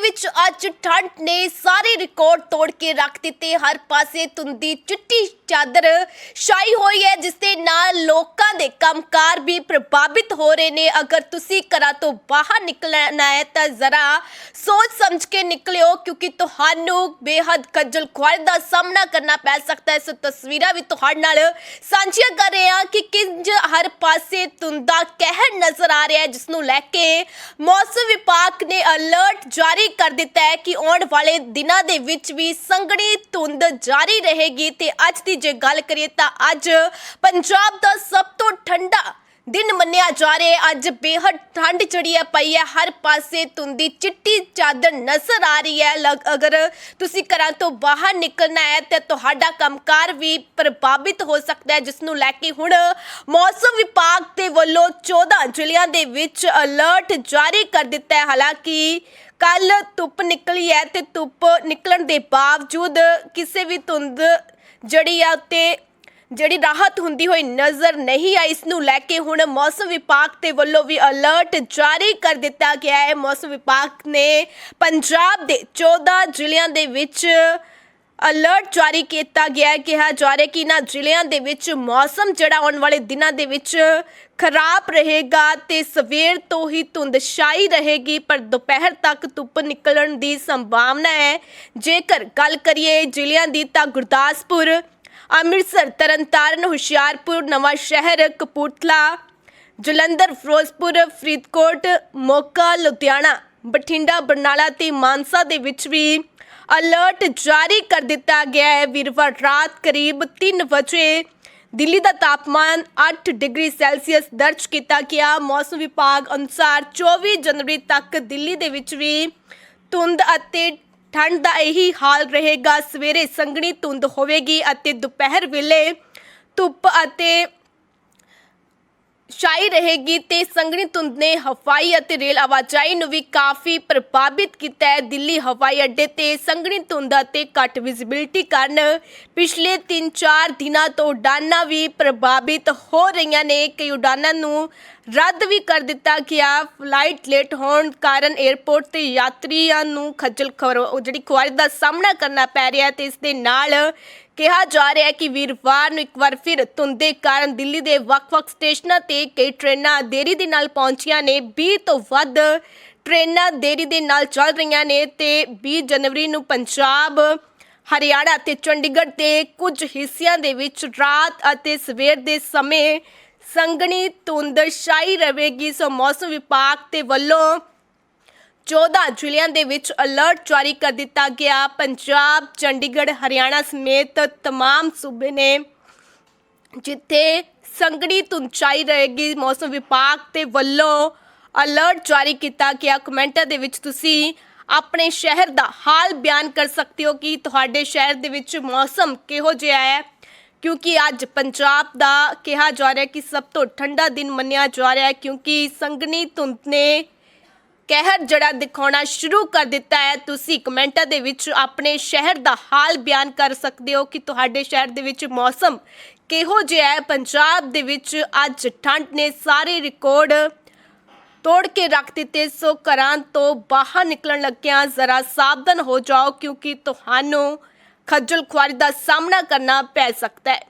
ਵਿੱਚ ਅੱਜ ਠੰਡ ਨੇ ਸਾਰੇ ਰਿਕਾਰਡ ਤੋੜ ਕੇ ਰੱਖ ਦਿੱਤੇ। ਹਰ ਪਾਸੇ ਤੁੰਦੀ ਚਿੱਟੀ ਚਾਦਰ ਛਾਈ ਹੋਈ ਹੈ, ਜਿਸ ਦੇ ਨਾਲ ਲੋਕਾਂ ਦੇ ਕੰਮਕਾਰ ਵੀ ਪ੍ਰਭਾਵਿਤ ਹੋ ਰਹੇ ਨੇ। ਅਗਰ ਤੁਸੀਂ ਘਰਾਂ ਤੋਂ ਬਾਹਰ ਨਿਕਲਣਾ ਹੈ, ਤਾਂ ਜ਼ਰਾ ਸੋਚ ਸਮਝ ਕੇ ਨਿਕਲਿਓ, ਕਿਉਂਕਿ ਤੁਹਾਨੂੰ ਬੇਹੱਦ ਖੱਜਲ ਖੁਆਰੀ ਦਾ ਸਾਹਮਣਾ ਕਰਨਾ ਪੈ ਸਕਦਾ ਹੈ। ਸੋ ਤਸਵੀਰਾਂ ਵੀ ਤੁਹਾਡੇ ਨਾਲ ਸਾਂਝੀਆਂ ਕਰ ਰਹੇ ਹਾਂ ਕਿ ਕਿੰਜ ਹਰ ਪਾਸੇ ਤੁੰਦਾ ਕਹਿਰ ਨਜ਼ਰ ਆ ਰਿਹਾ ਹੈ ਜਿਸ ਨੂੰ ਲੈ ਕੇ ਮੌਸਮ ਵਿਭਾਗ ਨੇ ਅਲਰਟ ਜਾਰੀ ਕਰ ਦਿੱਤਾ ਹੈ ਕਿ ਆਉਣ ਵਾਲੇ ਦਿਨਾਂ ਦੇ ਵਿੱਚ ਵੀ ਸੰਘਣੀ ਧੁੰਦ ਜਾਰੀ ਰਹੇਗੀ ਤੇ ਅੱਜ ਦੀ ਜੇ ਗੱਲ ਕਰੀਏ ਤਾਂ ਅੱਜ ਪੰਜਾਬ ਦਾ ਸਭ ਤੋਂ ਠੰਡਾ ਦਿਨ ਮੰਨਿਆ ਜਾ ਰਿਹਾ ਹੈ। ਅੱਜ ਬੇਹੱਦ ਠੰਡ ਚੜੀ ਹੈ, ਪਈ ਹੈ। ਹਰ ਪਾਸੇ ਧੁੰਦੀ ਚਿੱਟੀ ਚਾਦਰ ਨਜ਼ਰ ਆ ਰਹੀ ਹੈ। ਲਗ- ਅਗਰ ਤੁਸੀਂ ਘਰਾਂ ਤੋਂ ਬਾਹਰ ਨਿਕਲਣਾ ਹੈ, ਤੇ ਤੁਹਾਡਾ ਕੰਮਕਾਰ ਵੀ ਪ੍ਰਭਾਵਿਤ ਹੋ ਸਕਦਾ ਹੈ, ਜਿਸ ਨੂੰ ਲੈ ਕੇ ਹੁਣ ਮੌਸਮ ਵਿਭਾਗ ਦੇ ਵੱਲੋਂ 14 ਜ਼ਿਲ੍ਹਿਆਂ ਦੇ ਵਿੱਚ ਅਲਰਟ ਜਾਰੀ ਕਰ ਦਿੱਤਾ ਹੈ। ਹਾਲਾਂਕਿ ਕੱਲ ਧੁੱਪ ਨਿਕਲੀ ਹੈ ਤੇ ਧੁੱਪ ਨਿਕਲਣ ਦੇ ਬਾਵਜੂਦ ਕਿਸੇ ਵੀ ਧੁੰਦ ਜਿਹੜੀ ਆ ਉੱਤੇ ਜਿਹੜੀ ਰਾਹਤ ਹੁੰਦੀ ਹੋਈ ਨਜ਼ਰ ਨਹੀਂ ਆਈ, ਇਸ ਨੂੰ ਲੈ ਕੇ ਹੁਣ ਮੌਸਮ ਵਿਭਾਗ ਦੇ ਵੱਲੋਂ ਵੀ ਅਲਰਟ ਜਾਰੀ ਕਰ ਦਿੱਤਾ ਗਿਆ ਹੈ। ਮੌਸਮ ਵਿਭਾਗ ਨੇ ਪੰਜਾਬ ਦੇ 14 ਜ਼ਿਲ੍ਹਿਆਂ ਦੇ ਵਿੱਚ ਅਲਰਟ ਜਾਰੀ ਕੀਤਾ ਗਿਆ ਹੈ। ਕਿਹਾ ਜਾ ਰਿਹਾ ਕਿ ਇਹਨਾਂ ਜ਼ਿਲ੍ਹਿਆਂ ਦੇ ਵਿੱਚ ਮੌਸਮ ਜਿਹੜਾ ਆਉਣ ਵਾਲੇ ਦਿਨਾਂ ਦੇ ਵਿੱਚ ਖਰਾਬ ਰਹੇਗਾ ਤੇ ਸਵੇਰ ਤੋਂ ਹੀ ਧੁੰਦ ਛਾਈ ਰਹੇਗੀ, ਪਰ ਦੁਪਹਿਰ ਤੱਕ ਧੁੱਪ ਨਿਕਲਣ ਦੀ ਸੰਭਾਵਨਾ ਹੈ। ਜੇਕਰ ਗੱਲ ਕਰੀਏ ਜ਼ਿਲ੍ਹਿਆਂ ਦੀ ਤਾਂ ਗੁਰਦਾਸਪੁਰ ਅੰਮ੍ਰਿਤਸਰ, ਤਰਨਤਾਰਨ, ਹੁਸ਼ਿਆਰਪੁਰ ਨਵਾਂ ਸ਼ਹਿਰ ਕਪੂਰਥਲਾ, ਜਲੰਧਰ, ਫਿਰੋਜ਼ਪੁਰ, ਫਰੀਦਕੋਟ, ਮੋਗਾ, ਲੁਧਿਆਣਾ, ਬਠਿੰਡਾ, ਬਰਨਾਲਾ ਤੇ ਮਾਨਸਾ ਦੇ ਵਿੱਚ ਵੀ ਅਲਰਟ ਜਾਰੀ ਕਰ ਦਿੱਤਾ ਗਿਆ ਹੈ। ਵੀਰਵਾਰ ਰਾਤ ਕਰੀਬ 3 ਵਜੇ ਦਿੱਲੀ ਦਾ ਤਾਪਮਾਨ 8 ਡਿਗਰੀ ਸੈਲਸੀਅਸ ਦਰਜ ਕੀਤਾ ਗਿਆ। ਮੌਸਮ ਵਿਭਾਗ ਅਨੁਸਾਰ 24 ਜਨਵਰੀ ਤੱਕ ਦਿੱਲੀ ਦੇ ਵਿੱਚ ਵੀ ਧੁੰਦ ਅਤੇ ਠੰਡ ਦਾ ਇਹੀ ਹਾਲ ਰਹੇਗਾ। ਸਵੇਰੇ ਸੰਘਣੀ ਧੁੰਦ ਹੋਵੇਗੀ ਅਤੇ ਦੁਪਹਿਰ ਵੇਲੇ ਧੁੱਪ ਅਤੇ ਛਾਈ ਰਹੇਗੀ ਤੇ ਸੰਘਣੀ ਧੁੰਦ ਨੇ ਹਵਾਈ ਅਤੇ ਰੇਲ ਆਵਾਜਾਈ ਨੂੰ ਵੀ ਕਾਫੀ ਪ੍ਰਭਾਵਿਤ ਕੀਤਾ ਹੈ। ਦਿੱਲੀ ਹਵਾਈ ਅੱਡੇ ਤੇ ਸੰਘਣੀ ਧੁੰਦ ਅਤੇ ਘੱਟ ਵਿਜ਼ਿਬਿਲਟੀ ਕਾਰਨ ਪਿਛਲੇ 3-4 ਦਿਨਾਂ ਤੋਂ ਉਡਾਨਾਂ ਵੀ ਪ੍ਰਭਾਵਿਤ ਹੋ ਰਹੀਆਂ ਨੇ। ਕਈ ਉਡਾਨਾਂ ਨੂੰ ਰੱਦ ਵੀ ਕਰ ਦਿੱਤਾ ਗਿਆ। ਫਲਾਈਟ ਲੇਟ ਹੋਣ ਕਾਰਨ 에ਅਰਪੋਰਟ ਤੇ ਯਾਤਰੀਆਂ ਨੂੰ ਖੱਜਲ ਖਵਰ ਜਿਹੜੀ ਖੁਆਰੀ ਦਾ ਸਾਹਮਣਾ ਕਰਨਾ ਪੈ ਰਿਹਾ ਹੈ ਤੇ ਇਸ ਦੇ ਨਾਲ ਕਿਹਾ ਜਾ ਰਿਹਾ ਹੈ ਕਿ ਵੀਰਵਾਰ ਨੂੰ ਇੱਕ ਵਾਰ ਫਿਰ ਧੁੰਦੇ ਕਾਰਨ ਦਿੱਲੀ ਦੇ ਵੱਖ-ਵੱਖ ਸਟੇਸ਼ਨਾਂ ਤੇ ਕਈ ਟ੍ਰੇਨਾਂ ਦੇਰੀ ਦੇ ਨਾਲ ਪਹੁੰਚੀਆਂ ਨੇ। 20 ਤੋਂ ਵੱਧ ਟ੍ਰੇਨਾਂ ਦੇਰੀ ਦੇ ਨਾਲ ਚੱਲ ਰਹੀਆਂ ਨੇ ਤੇ 20 ਜਨਵਰੀ ਨੂੰ ਪੰਜਾਬ, ਹਰਿਆਣਾ ਤੇ ਚੰਡੀਗੜ੍ਹ ਦੇ ਕੁਝ ਹਿੱਸਿਆਂ ਦੇ ਵਿੱਚ ਰਾਤ ਅਤੇ ਸਵੇਰ ਦੇ ਸਮੇਂ ਸੰਘਣੀ ਧੁੰਦ ਛਾਈ ਰਹੇਗੀ ਸੋ ਮੌਸਮ ਵਿਭਾਗ ਦੇ ਵੱਲੋਂ 14 ਜ਼ਿਲ੍ਹਿਆਂ ਦੇ ਵਿੱਚ ਅਲਰਟ ਜਾਰੀ ਕਰ ਦਿੱਤਾ ਗਿਆ ਪੰਜਾਬ ਚੰਡੀਗੜ੍ਹ ਹਰਿਆਣਾ ਸਮੇਤ तमाम ਸੂਬੇ ਨੇ ਜਿੱਥੇ ਸੰਘਣੀ ਧੁੰਦ ਛਾਈ ਰਹੇਗੀ ਮੌਸਮ ਵਿਭਾਗ ਦੇ ਵੱਲੋਂ ਅਲਰਟ ਜਾਰੀ ਕੀਤਾ ਗਿਆ ਕਮੈਂਟਾਂ ਦੇ ਵਿੱਚ ਤੁਸੀਂ ਆਪਣੇ ਸ਼ਹਿਰ ਦਾ ਹਾਲ ਬਿਆਨ ਕਰ ਸਕਦੇ ਹੋ ਕਿ ਤੁਹਾਡੇ ਸ਼ਹਿਰ ਦੇ ਵਿੱਚ ਮੌਸਮ ਕਿਹੋ ਜਿਹਾ ਹੈ ਕਿਉਂਕਿ ਅੱਜ ਪੰਜਾਬ ਦਾ ਕਿਹਾ ਜਾ ਰਿਹਾ ਕਿ ਸਭ ਤੋਂ ਠੰਡਾ ਦਿਨ ਮੰਨਿਆ ਜਾ ਰਿਹਾ ਹੈ ਕਿਉਂਕਿ ਸੰਘਣੀ ਧੁੰਦ ਨੇ ਕਹਿਰ ਜਿਹੜਾ ਦਿਖਾਉਣਾ ਸ਼ੁਰੂ ਕਰ ਦਿੱਤਾ ਹੈ। ਤੁਸੀਂ ਕਮੈਂਟਾਂ ਦੇ ਵਿੱਚ ਆਪਣੇ ਸ਼ਹਿਰ ਦਾ ਹਾਲ ਬਿਆਨ ਕਰ ਸਕਦੇ ਹੋ ਕਿ ਤੁਹਾਡੇ ਸ਼ਹਿਰ ਦੇ ਵਿੱਚ ਮੌਸਮ ਕਿਹੋ ਜਿਹਾ ਹੈ। ਪੰਜਾਬ ਦੇ ਵਿੱਚ ਅੱਜ ਠੰਡ ਨੇ ਸਾਰੇ ਰਿਕਾਰਡ ਤੋੜ ਕੇ ਰੱਖ ਦਿੱਤੇ, ਸੋ ਘਰਾਂ ਤੋਂ ਬਾਹਰ ਨਿਕਲਣ ਲੱਗਿਆਂ ਜ਼ਰਾ ਸਾਵਧਾਨ ਹੋ ਜਾਓ ਕਿਉਂਕਿ ਤੁਹਾਨੂੰ ਖੱਜਲ ਖੁਆਰੀ ਦਾ ਸਾਹਮਣਾ ਕਰਨਾ ਪੈ ਸਕਦਾ ਹੈ।